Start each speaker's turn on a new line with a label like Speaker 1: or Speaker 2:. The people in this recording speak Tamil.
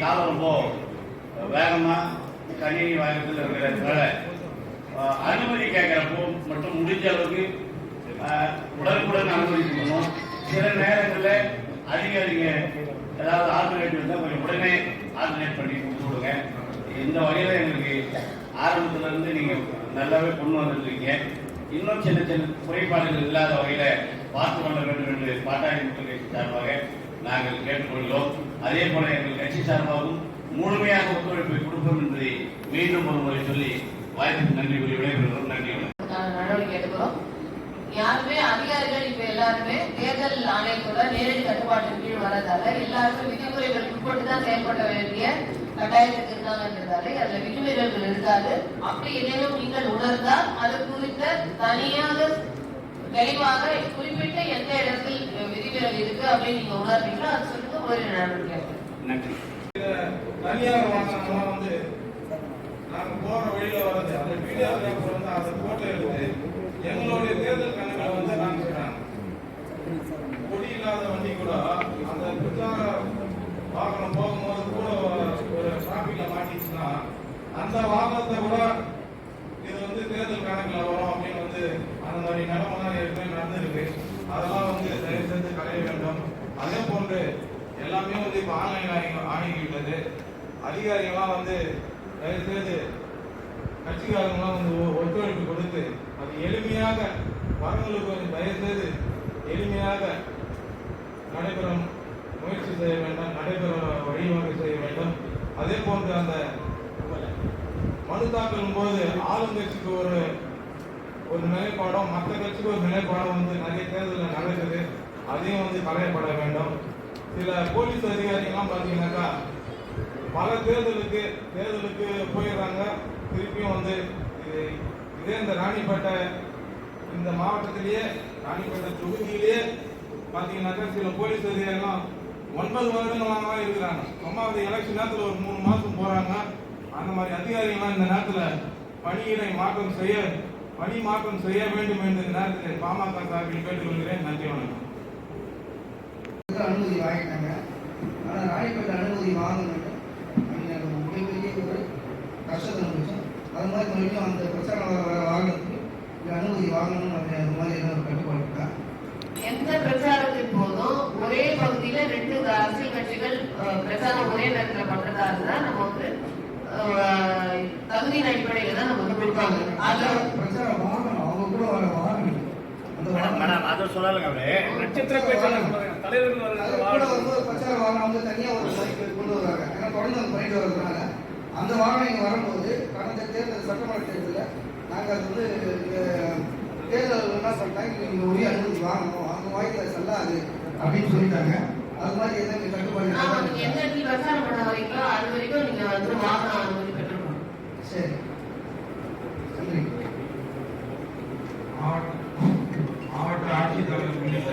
Speaker 1: காலம் ரொம்ப வேகமா கணினி வேகத்தில் இருக்கிறதுனால அனுமதி கேட்கிறப்போ மட்டும் முடிஞ்ச அளவுக்கு உடனுக்குடன் அனுமதி கொடுக்கணும். சில நேரங்களில் அதிகாரிங்க ஏதாவது ஆல்டர்னேட் இருந்தால் கொஞ்சம் உடனே ஆல்டர்னேட் பண்ணி கொடுத்து விடுங்க. இந்த வகையில் எங்களுக்கு ஆரம்பத்துல இருந்து நீங்க நல்லாவே கொண்டு வந்திருக்கீங்க. இன்னும் சின்ன சின்ன குறைபாடுகள் இல்லாத வகையில பார்த்து கொள்ள வேண்டும் என்று பாட்டாளி மக்கள் கட்சி சார்பாக நாங்கள் கேட்டுக்கொள்கிறோம். அதே போல எங்கள் கட்சி சார்பாகவும் முழுமையாக ஒத்துழைப்பை கொடுப்போம் என்பதை மீண்டும் ஒரு முறை சொல்லி வாய்ப்புக்கு நன்றி கூறி விடைபெறுகிறோம். நன்றி
Speaker 2: நடவடிக்கை எடுக்கிறோம் யாருமே அதிகாரிகள் இப்ப எல்லாருமே தேர்தல் ஆணையத்தோட நேரடி கட்டுப்பாட்டின் கீழ் வரதால எல்லாருமே விதிமுறைகள் உட்பட்டு தான் செயல்பட வேண்டிய கட்டாயத்துக்கு இருக்காங்கன்றதால அதுல விதிமுறைகள் இருக்காது. அப்படி ஏதேனும் நீங்கள் உணர்ந்தால் அது குறித்த தனியாக தெளிவாக குறிப்பிட்ட எந்த இடத்தில் விதிமுறைகள் இருக்கு அப்படின்னு நீங்க உணர்றீங்களோ அது சொல்லுங்க ஒரு நடவடிக்கை.
Speaker 1: நன்றி.
Speaker 3: தனியார் வாகனம்லாம் வந்து நாங்க போற வழியில வர்றது அந்த வீடியோகிராஃபர் வந்து அந்த போட்டோ எடுத்து எங்களுடைய தேர்தல் கணக்குல வந்து காமிச்சிடுறாங்க கொடி இல்லாத வண்டி கூட அந்த பிரச்சார வாகனம் போகும்போது கூட ஒரு டிராபிக்ல மாட்டிச்சுன்னா அந்த வாகனத்தை கூட இது வந்து தேர்தல் கணக்குல வரும். மாதிரி நிலமெல்லாம் ஏற்கனவே நடந்திருக்கு. அதெல்லாம் வந்து தயவு செஞ்சு களைய வேண்டும். அதே போன்று எல்லாமே வந்து இப்போ ஆன்லைன் ஆகி ஆகிவிட்டது. அதிகாரிகள்லாம் வந்து தயவு செய்து கட்சிக்காரங்களாம் வந்து ஒத்துழைப்பு கொடுத்து அது எளிமையாக வரங்களுக்கு கொஞ்சம் தயவு செய்து எளிமையாக நடைபெறும் முயற்சி செய்ய வேண்டும் நடைபெற வழிவகை செய்ய வேண்டும். அதே போன்று அந்த மனு தாக்கலும் போது ஆளுங்கட்சிக்கு ஒரு ஒரு நிலைப்பாடம் மற்ற கட்சிக்கு ஒரு நிலைப்பாடம் வந்து நிறைய தேர்தலில் நடக்குது. அதையும் வந்து களையப்பட வேண்டும். சில போலீஸ் அதிகாரிகள்லாம் பார்த்தீங்கன்னாக்கா பல தேர்தலுக்கு தேர்தலுக்கு போயிடுறாங்க. திருப்பியும் வந்து இது இதே இந்த ராணிப்பேட்டை இந்த மாவட்டத்திலேயே ராணிப்பேட்டை தொகுதியிலேயே பார்த்தீங்கன்னாக்கா சில போலீஸ் அதிகாரிகள்லாம் ஒன்பது வருடங்களாக இருக்கிறாங்க. சும்மா அந்த எலெக்ஷன் நேரத்தில் ஒரு மூணு மாதம் போகிறாங்க அந்த மாதிரி அதிகாரிகள்லாம் இந்த நேரத்தில் பணியிடை மாற்றம் செய்ய பணி மாற்றம் செய்ய வேண்டும் என்று நேரத்தில் பாமக சார்பில் கேட்டுக்கொள்கிறேன். நன்றி வணக்கம்.
Speaker 4: அனுமதி வாங்கிட்டாங்க. ஆனால் ராணிப்பேட்டை அனுமதி வாங்கணும் அவங்க மிகப்பெரிய ஒரு கஷ்டத்தை அனுபவிச்சோம் அது மாதிரி மறுபடியும் அந்த பிரச்சாரம் வர வர வாகனத்துக்கு இந்த அனுமதி வாங்கணும் அப்படி அது மாதிரி ஒரு கட்டுப்பாடு
Speaker 2: எந்த பிரச்சாரத்தின் போதும் ஒரே பகுதியில ரெண்டு அரசியல் கட்சிகள் பிரச்சாரம் ஒரே நேரத்துல பண்றதா இருந்தா நம்ம வந்து தகுதியின் அடிப்படையில தான் நம்ம வந்து கொடுப்பாங்க அதுல
Speaker 4: பிரச்சார வாகனம் அவங்க கூட வர வாகனம் அந்த
Speaker 1: மேடம்,
Speaker 4: வாகனம்
Speaker 1: மேடம் அதை சொல்லலைங்க அவரு.
Speaker 5: நட்சத்திர பேச்சாளர் தலைவர்கள்
Speaker 4: பிரச்சார வாகனம் வந்து தனியாக ஒரு பைக் கொண்டு வர்றாங்க ஏன்னா தொடர்ந்து அந்த பண்ணிட்டு வர்றதுனால அந்த வாகனம் இங்கே வரும்போது கடந்த தேர்தல் சட்டமன்ற தேர்தலில் நாங்கள் அது வந்து தேர்தல் என்ன பண்ணிட்டாங்க நீங்கள் உரிய அனுமதி வாங்கணும். அவங்க வாய்க்கு அது செல்லாது அப்படின்னு சொல்லிட்டாங்க. அது மாதிரி எதாவது கட்டுப்பாடு
Speaker 2: எந்த இடத்துல பிரச்சாரம் பண்ண வரீங்களோ அது வரைக்கும் நீங்க வந்து வாகனம் அனுமதி பெற்றுக்கணும்.
Speaker 4: சரி.